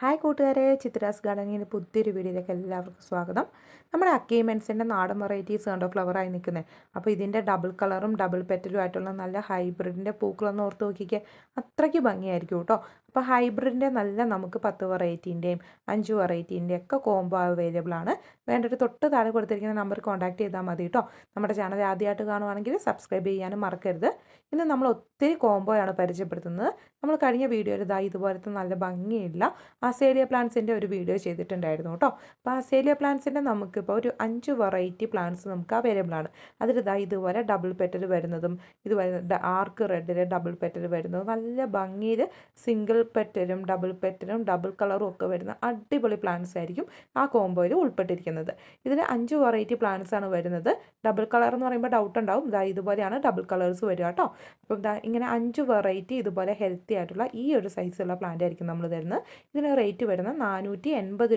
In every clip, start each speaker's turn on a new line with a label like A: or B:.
A: Hi കൂട്ടുകാരെ ചിത്രാസ് ഗാർഡനിന്റെ പുതിയൊരു വീഡിയോയിലേക്ക് എല്ലാവർക്കും സ്വാഗതം. നമ്മുടെ അക്കീമെൻസിന്റെ നാടൻ വെറൈറ്റീസ് കണ്ടോ? ഫ്ലവറായി നിൽക്കുന്നത് അപ്പോൾ ഇതിന്റെ ഡബിൾ കളറും ഡബിൾ പെറ്റലും ആയിട്ടുള്ള നല്ല ഹൈബ്രിഡിന്റെ പൂക്കളൊന്ന് ഓർത്ത് നോക്കിക്കുക അത്രയ്ക്ക് ഭംഗിയായിരിക്കും കേട്ടോ. അപ്പോൾ ഹൈബ്രിഡിന്റെ നല്ല നമുക്ക് പത്ത് വെറൈറ്റീന്റെയും അഞ്ച് വെറൈറ്റീന്റെയും ഒക്കെ കോംബോ അവൈലബിൾ ആണ്. വേണ്ടൊരു തൊട്ട് താഴെ കൊടുത്തിരിക്കുന്ന നമ്പർ കോൺടാക്ട് ചെയ്താൽ മതി കേട്ടോ നമ്മുടെ ചാനൽ ആദ്യമായിട്ട് കാണുവാണെങ്കിൽ സബ്സ്ക്രൈബ് ചെയ്യാനും മറക്കരുത്. ഇന്ന് നമ്മൾ ഒത്തിരി കോംബോയാണ് പരിചയപ്പെടുത്തുന്നത്. നമ്മൾ കഴിഞ്ഞ വീഡിയോയിൽ ഇതാ ഇതുപോലത്തെ നല്ല ഭംഗിയില്ല അസേലിയ പ്ലാന്റ്സിന്റെ ഒരു വീഡിയോ ചെയ്തിട്ടുണ്ടായിരുന്നു കേട്ടോ അപ്പോൾ അസേലിയ പ്ലാന്റ്സിന്റെ നമുക്കിപ്പോൾ ഒരു അഞ്ച് വെറൈറ്റി പ്ലാന്റ്സ് നമുക്ക് അവൈലബിൾ ആണ്. അതിൽ ഇതാ ഇതുപോലെ ഡബിൾ പെറ്റൽ വരുന്നതും ഇതുപോലെ ആർക്ക് റെഡിൽ ഡബിൾ പെറ്റൽ വരുന്നതും നല്ല ഭംഗിയിൽ സിംഗിൾ പെറ്റലും ഡബിൾ പെറ്റലും ഡബിൾ കളറും ഒക്കെ വരുന്ന അടിപൊളി പ്ലാന്റ്സ് ആയിരിക്കും ആ കോംബോയിൽ ഉൾപ്പെട്ടിരിക്കുന്നത്. ഇതിൽ അഞ്ച് വെറൈറ്റി പ്ലാന്റ്സ് ആണ് വരുന്നത്. ഡബിൾ കളർ എന്ന് പറയുമ്പോൾ ഡൗട്ട് ഉണ്ടാവും. ഇതാ ഇതുപോലെയാണ് ഡബിൾ കളേഴ്സ് വരിക കേട്ടോ. അപ്പം ഇങ്ങനെ അഞ്ച് വെറൈറ്റി ഇതുപോലെ ഹെൽത്തി ആയിട്ടുള്ള ഈ ഒരു സൈസുള്ള പ്ലാന്റ് ആയിരിക്കും നമ്മൾ തരുന്നത്. ഇതിന് റേറ്റ് വരുന്നത് നാനൂറ്റി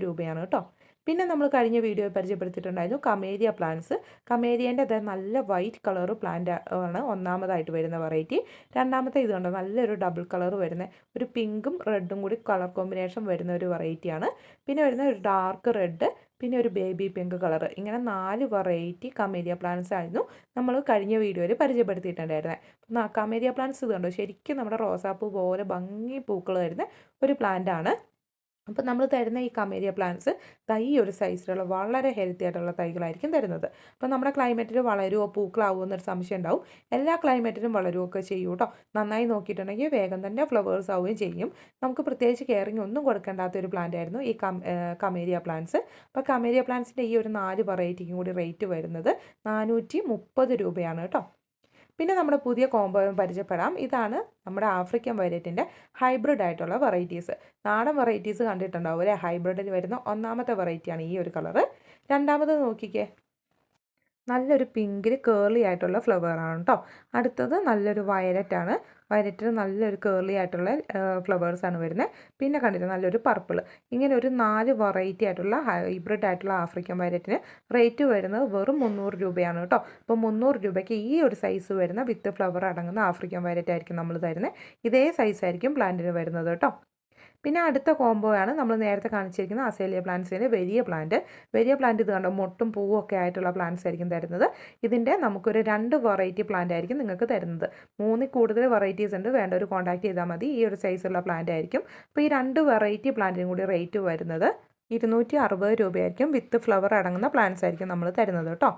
A: രൂപയാണ് കേട്ടോ. പിന്നെ നമ്മൾ കഴിഞ്ഞ വീഡിയോ പരിചയപ്പെടുത്തിയിട്ടുണ്ടായിരുന്നു കമേരിയ പ്ലാന്റ്സ് കമേരിയേന്റെ അത് നല്ല വൈറ്റ് കളർ പ്ലാന്റ് ആണ് ഒന്നാമതായിട്ട് വരുന്ന വെറൈറ്റി രണ്ടാമത്തെ ഇത് നല്ലൊരു ഡബിൾ കളർ വരുന്ന ഒരു പിങ്കും റെഡും കൂടി കളർ കോമ്പിനേഷൻ വരുന്ന ഒരു വെറൈറ്റിയാണ് പിന്നെ വരുന്ന ഒരു ഡാർക്ക് റെഡ് പിന്നെ ഒരു ബേബി പിങ്ക് കളർ ഇങ്ങനെ നാല് വെറൈറ്റി കമേരിയ പ്ലാന്റ്സ് ആയിരുന്നു നമ്മൾ കഴിഞ്ഞ വീഡിയോയിൽ പരിചയപ്പെടുത്തിയിട്ടുണ്ടായിരുന്നത് കമേരിയ പ്ലാന്റ്സ് ഇത് ശരിക്കും നമ്മുടെ റോസാപ്പൂ പോലെ ഭംഗി പൂക്കൾ വരുന്ന ഒരു പ്ലാന്റ് ആണ്. അപ്പോൾ നമ്മൾ തരുന്ന ഈ കമേരിയ പ്ലാന്റ്സ് തൈ ഒരു സൈസിലുള്ള വളരെ ഹെൽത്തി ആയിട്ടുള്ള തൈകളായിരിക്കും തരുന്നത്. അപ്പോൾ നമ്മുടെ ക്ലൈമറ്റിൽ വളരുമോ പൂക്കളാവുമോ എന്നൊരു സംശയം ഉണ്ടാവും. എല്ലാ ക്ലൈമറ്റിലും വളരുമൊക്കെ ചെയ്യും കേട്ടോ നന്നായി നോക്കിയിട്ടുണ്ടെങ്കിൽ വേഗം തന്നെ ഫ്ലവേഴ്സ് ആവുകയും ചെയ്യും. നമുക്ക് പ്രത്യേകിച്ച് കെയറിങ് ഒന്നും കൊടുക്കേണ്ടാത്ത ഒരു പ്ലാന്റ് ആയിരുന്നു ഈ കമേരിയ പ്ലാന്റ്സ് അപ്പോൾ കമേരിയ പ്ലാന്റ്സിന്റെ ഈ ഒരു നാല് വെറൈറ്റിക്കും കൂടി റേറ്റ് വരുന്നത് നാനൂറ്റി രൂപയാണ് കേട്ടോ പിന്നെ നമ്മുടെ പുതിയ കോമ്പോയും പരിചയപ്പെടാം. ഇതാണ് നമ്മുടെ ആഫ്രിക്കൻ വൈലറ്റിന്റെ ഹൈബ്രിഡ് ആയിട്ടുള്ള വെറൈറ്റീസ് നാടൻ വെറൈറ്റീസ് കണ്ടിട്ടുണ്ടാവും അല്ലേ? ഹൈബ്രിഡിൽ വരുന്ന ഒന്നാമത്തെ വെറൈറ്റിയാണ് ഈ ഒരു കളറ് രണ്ടാമത് നോക്കിക്കേ. നല്ലൊരു പിങ്കിൽ കേർലി ആയിട്ടുള്ള ഫ്ലവറാണ് കേട്ടോ അടുത്തത് നല്ലൊരു വയലറ്റാണ് വയലറ്റിൽ നല്ലൊരു കേർലി ആയിട്ടുള്ള ഫ്ലവേഴ്സാണ് വരുന്നത് പിന്നെ കണ്ടിട്ട് നല്ലൊരു പർപ്പിൾ ഇങ്ങനെ ഒരു നാല് വെറൈറ്റി ആയിട്ടുള്ള ഹൈബ്രിഡ് ആയിട്ടുള്ള ആഫ്രിക്കൻ വയലറ്റിന് റേറ്റ് വരുന്നത് വെറും മുന്നൂറ് രൂപയാണ് കേട്ടോ. അപ്പോൾ മുന്നൂറ് രൂപയ്ക്ക് ഈ ഒരു സൈസ് വരുന്ന വിത്ത് ഫ്ലവർ അടങ്ങുന്ന ആഫ്രിക്കൻ വയലറ്റ് ആയിരിക്കും നമ്മൾ തരുന്നത് ഇതേ സൈസ് ആയിരിക്കും പ്ലാന്റിന് വരുന്നത് കേട്ടോ. പിന്നെ അടുത്ത കോംബോ ആണ് നമ്മൾ നേരത്തെ കാണിച്ചിരിക്കുന്ന അസേലിയ പ്ലാന്റ്സിന്റെ വലിയ പ്ലാന്റ് വലിയ പ്ലാന്റ് ഇത് കണ്ടോ? മൊട്ടും പൂവും ഒക്കെ ആയിട്ടുള്ള പ്ലാന്റ്സ് ആയിരിക്കും തരുന്നത്. ഇതിന്റെ നമുക്കൊരു രണ്ട് വെറൈറ്റി പ്ലാന്റ് ആയിരിക്കും നിങ്ങൾക്ക് തരുന്നത്. മൂന്നിൽ കൂടുതൽ വെറൈറ്റീസ് ഉണ്ട്. വേണ്ട ഒരു കോൺടാക്ട് ചെയ്താൽ മതി. ഈ ഒരു സൈസുള്ള പ്ലാന്റ് ആയിരിക്കും. അപ്പോൾ ഈ രണ്ട് വെറൈറ്റി പ്ലാന്റിനും കൂടി റേറ്റ് വരുന്നത് ഇരുന്നൂറ്റി അറുപത് രൂപയായിരിക്കും വിത്ത് ഫ്ലവർ അടങ്ങുന്ന പ്ലാന്റ്സ് ആയിരിക്കും നമ്മൾ തരുന്നത് കേട്ടോ.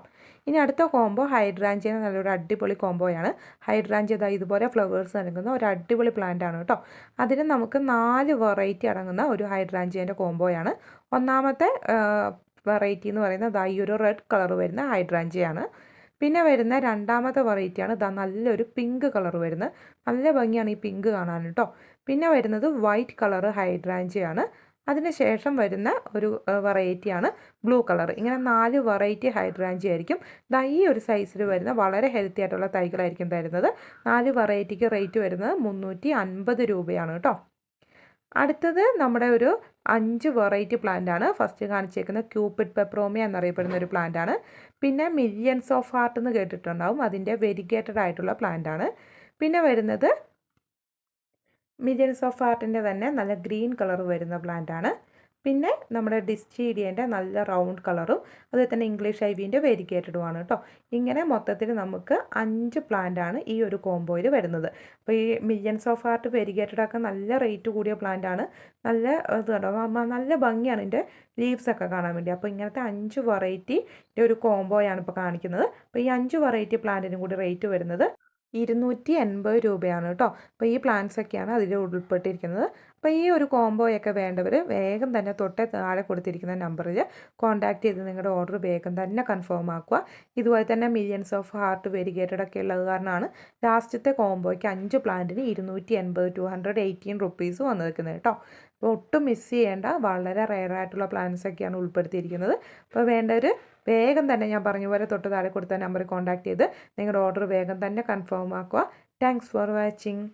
A: ഇനി അടുത്ത കോംബോ ഹൈഡ്രാഞ്ചിയ നല്ലൊരു അടിപൊളി കോംബോയാണ്. ഹൈഡ്രാഞ്ചിയ ഇതുപോലെ ഫ്ലവേഴ്സ് നൽകുന്ന ഒരു അടിപൊളി പ്ലാന്റ് ആണ് കേട്ടോ. അതിന് നമുക്ക് നാല് വെറൈറ്റി അടങ്ങുന്ന ഒരു ഹൈഡ്രാഞ്ചിയന്റെ കോംബോയാണ്. ഒന്നാമത്തെ വെറൈറ്റി എന്ന് പറയുന്നത് അതായി ഒരു റെഡ് കളർ വരുന്ന ഹൈഡ്രാഞ്ചിയാണ്. പിന്നെ വരുന്ന രണ്ടാമത്തെ വെറൈറ്റിയാണ് ഇതാ നല്ലൊരു പിങ്ക് കളർ വരുന്നത്. നല്ല ഭംഗിയാണ് ഈ പിങ്ക് കാണാൻ കേട്ടോ. പിന്നെ വരുന്നത് വൈറ്റ് കളർ ഹൈഡ്രാഞ്ചിയാണ്. അതിന് ശേഷം വരുന്ന ഒരു വെറൈറ്റിയാണ് ബ്ലൂ കളർ ഇങ്ങനെ നാല് വെറൈറ്റി ഹൈഡ്രാഞ്ചി ആയിരിക്കും. ദാ ഈ ഒരു സൈസിൽ വരുന്ന വളരെ ഹെൽത്തി ആയിട്ടുള്ള തൈകളായിരിക്കും തരുന്നത്. നാല് വെറൈറ്റിക്ക് റേറ്റ് വരുന്നത് മുന്നൂറ്റി അൻപത് രൂപയാണ് കേട്ടോ. അടുത്തത് നമ്മുടെ ഒരു അഞ്ച് വെറൈറ്റി പ്ലാന്റ് ആണ്. ഫസ്റ്റ് കാണിച്ചേക്കുന്ന ക്യൂപിഡ് പെപ്രോമിയ എന്നറിയപ്പെടുന്ന ഒരു പ്ലാന്റ് ആണ്. പിന്നെ മില്യൻസ് ഓഫ് ഹാർട്ട് എന്ന് കേട്ടിട്ടുണ്ടാവും. അതിന്റെ വെരിഗേറ്റഡ് ആയിട്ടുള്ള പ്ലാന്റ് ആണ്. പിന്നെ വരുന്നത് മില്യൻസ് ഓഫ് ആർട്ടിന്റെ തന്നെ നല്ല ഗ്രീൻ കളർ വരുന്ന പ്ലാന്റ് ആണ്. പിന്നെ നമ്മുടെ ഡിസ്റ്റീഡിയന്റെ നല്ല റൗണ്ട് കളറും അതുപോലെ തന്നെ ഇംഗ്ലീഷ് ഐവിന്റെ വേരിക്കേറ്റഡുമാണ് കേട്ടോ ഇങ്ങനെ മൊത്തത്തിൽ നമുക്ക് അഞ്ച് ആണ് ഈ ഒരു കോംബോയിൽ വരുന്നത്. അപ്പോൾ ഈ മില്യൻസ് ഓഫ് ആർട്ട് വെരിഗേറ്റഡ് ഒക്കെ നല്ല റേറ്റ് കൂടിയ ആണ്. നല്ല ഇത് നല്ല ഭംഗിയാണ് ഇതിന്റെ ലീവ്സ് ഒക്കെ കാണാൻ വേണ്ടി. അപ്പോൾ ഇങ്ങനത്തെ അഞ്ച് വെറൈറ്റിന്റെ ഒരു കോംബോയാണ് ഇപ്പോൾ കാണിക്കുന്നത്. അപ്പോൾ ഈ അഞ്ച് വെറൈറ്റി പ്ലാന്റിനും കൂടി റേറ്റ് വരുന്നത് ഇരുന്നൂറ്റി എൺപത് രൂപയാണ് കേട്ടോ. അപ്പോൾ ഈ പ്ലാൻസ് ഒക്കെയാണ് അതിൽ ഉൾപ്പെട്ടിരിക്കുന്നത്. അപ്പോൾ ഈ ഒരു കോംബോയൊക്കെ വേണ്ടവർ വേഗം തന്നെ തൊട്ടേ താഴെ കൊടുത്തിരിക്കുന്ന നമ്പറിൽ കോൺടാക്ട് ചെയ്ത് നിങ്ങളുടെ ഓർഡർ വേഗം തന്നെ കൺഫേം ആക്കുക. ഇതുപോലെ തന്നെ മില്യൻസ് ഓഫ് ഹാർട്ട് വെരിഗേറ്റഡ് ഒക്കെ ഉള്ളത് കാരണമാണ് ലാസ്റ്റത്തെ കോംബോയ്ക്ക് അഞ്ച് പ്ലാന്റിന് ഇരുന്നൂറ്റി എൺപത് ടു ഹൺഡ്രഡ് എയ്റ്റീൻ റുപ്പീസ് വന്നു നിൽക്കുന്നത് കേട്ടോ. അപ്പോൾ ഒട്ടും മിസ് ചെയ്യേണ്ട വളരെ റെയർ ആയിട്ടുള്ള പ്ലാൻസ് ഒക്കെയാണ് ഉൾപ്പെടുത്തിയിരിക്കുന്നത്. അപ്പോൾ വേണ്ടവർ വേഗം തന്നെ ഞാൻ പറഞ്ഞ പോലെ തൊട്ട് താഴെ കൊടുത്ത നമ്പറിൽ കോൺടാക്ട് ചെയ്ത് നിങ്ങളുടെ ഓർഡർ വേഗം തന്നെ കൺഫേം ആക്കുക. Thanks for watching